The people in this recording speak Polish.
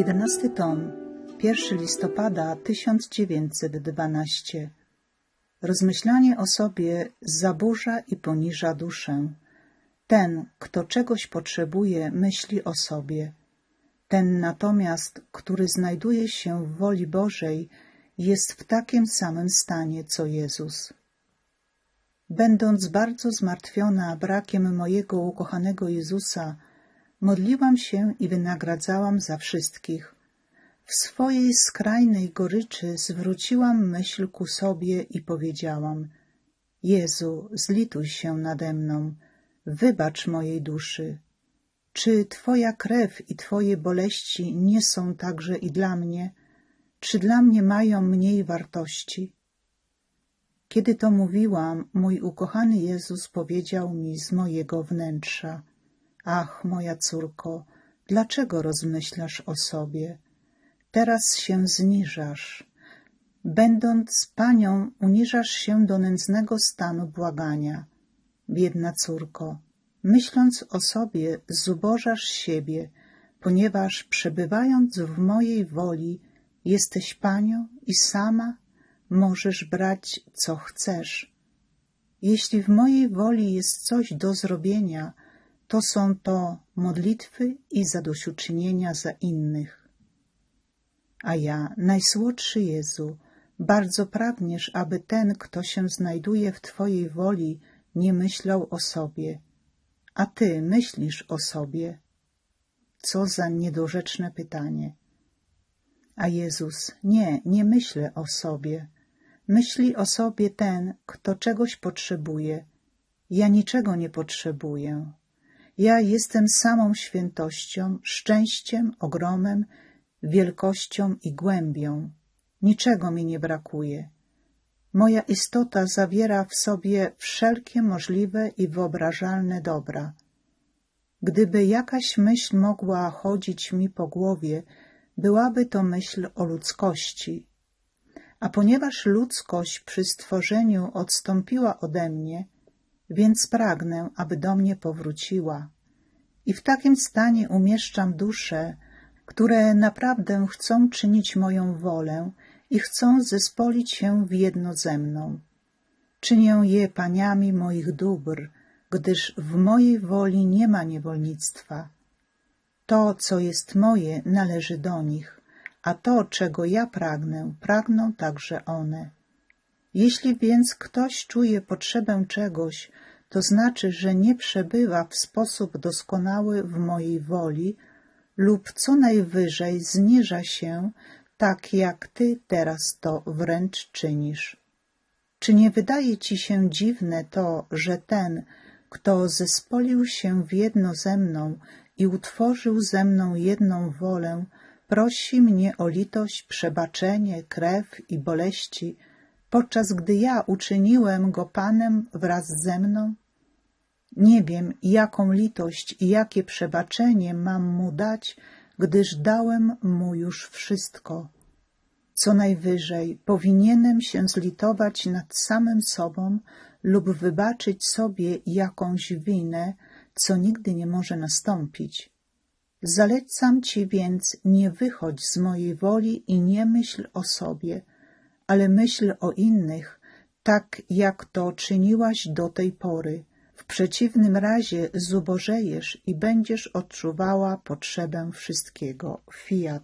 11 tom, 1 listopada 1912. Rozmyślanie o sobie zaburza i poniża duszę. Ten, kto czegoś potrzebuje, myśli o sobie. Ten natomiast, który znajduje się w woli Bożej, jest w takim samym stanie, co Jezus. Będąc bardzo zmartwiona brakiem mojego ukochanego Jezusa, modliłam się i wynagradzałam za wszystkich. W swojej skrajnej goryczy zwróciłam myśl ku sobie i powiedziałam: Jezu, zlituj się nade mną, wybacz mojej duszy. Czy Twoja krew i Twoje boleści nie są także i dla mnie? Czy dla mnie mają mniej wartości? Kiedy to mówiłam, mój ukochany Jezus powiedział mi z mojego wnętrza: Ach, moja córko, dlaczego rozmyślasz o sobie? Teraz się zniżasz. Będąc panią, uniżasz się do nędznego stanu błagania. Biedna córko, myśląc o sobie, zubożasz siebie, ponieważ przebywając w mojej woli, jesteś panią i sama możesz brać, co chcesz. Jeśli w mojej woli jest coś do zrobienia, to są to modlitwy i zadośćuczynienia za innych. A ja, najsłodszy Jezu, bardzo pragniesz, aby ten, kto się znajduje w Twojej woli, nie myślał o sobie. A Ty myślisz o sobie? Co za niedorzeczne pytanie. A Jezus, nie, nie myślę o sobie. Myśli o sobie ten, kto czegoś potrzebuje. Ja niczego nie potrzebuję. Ja jestem samą świętością, szczęściem, ogromem, wielkością i głębią. Niczego mi nie brakuje. Moja istota zawiera w sobie wszelkie możliwe i wyobrażalne dobra. Gdyby jakaś myśl mogła chodzić mi po głowie, byłaby to myśl o ludzkości. A ponieważ ludzkość przy stworzeniu odstąpiła ode mnie, więc pragnę, aby do mnie powróciła. I w takim stanie umieszczam dusze, które naprawdę chcą czynić moją wolę i chcą zespolić się w jedno ze mną. Czynię je paniami moich dóbr, gdyż w mojej woli nie ma niewolnictwa. To, co jest moje, należy do nich, a to, czego ja pragnę, pragną także one. Jeśli więc ktoś czuje potrzebę czegoś, to znaczy, że nie przebywa w sposób doskonały w mojej woli lub co najwyżej zniża się, tak jak ty teraz to wręcz czynisz. Czy nie wydaje ci się dziwne to, że ten, kto zespolił się w jedno ze mną i utworzył ze mną jedną wolę, prosi mnie o litość, przebaczenie, krew i boleści, podczas gdy ja uczyniłem go Panem wraz ze mną? Nie wiem, jaką litość i jakie przebaczenie mam mu dać, gdyż dałem mu już wszystko. Co najwyżej powinienem się zlitować nad samym sobą lub wybaczyć sobie jakąś winę, co nigdy nie może nastąpić. Zalecam ci więc nie wychodź z mojej woli i nie myśl o sobie, ale myśl o innych, tak jak to czyniłaś do tej pory. W przeciwnym razie zubożejesz i będziesz odczuwała potrzebę wszystkiego. Fiat.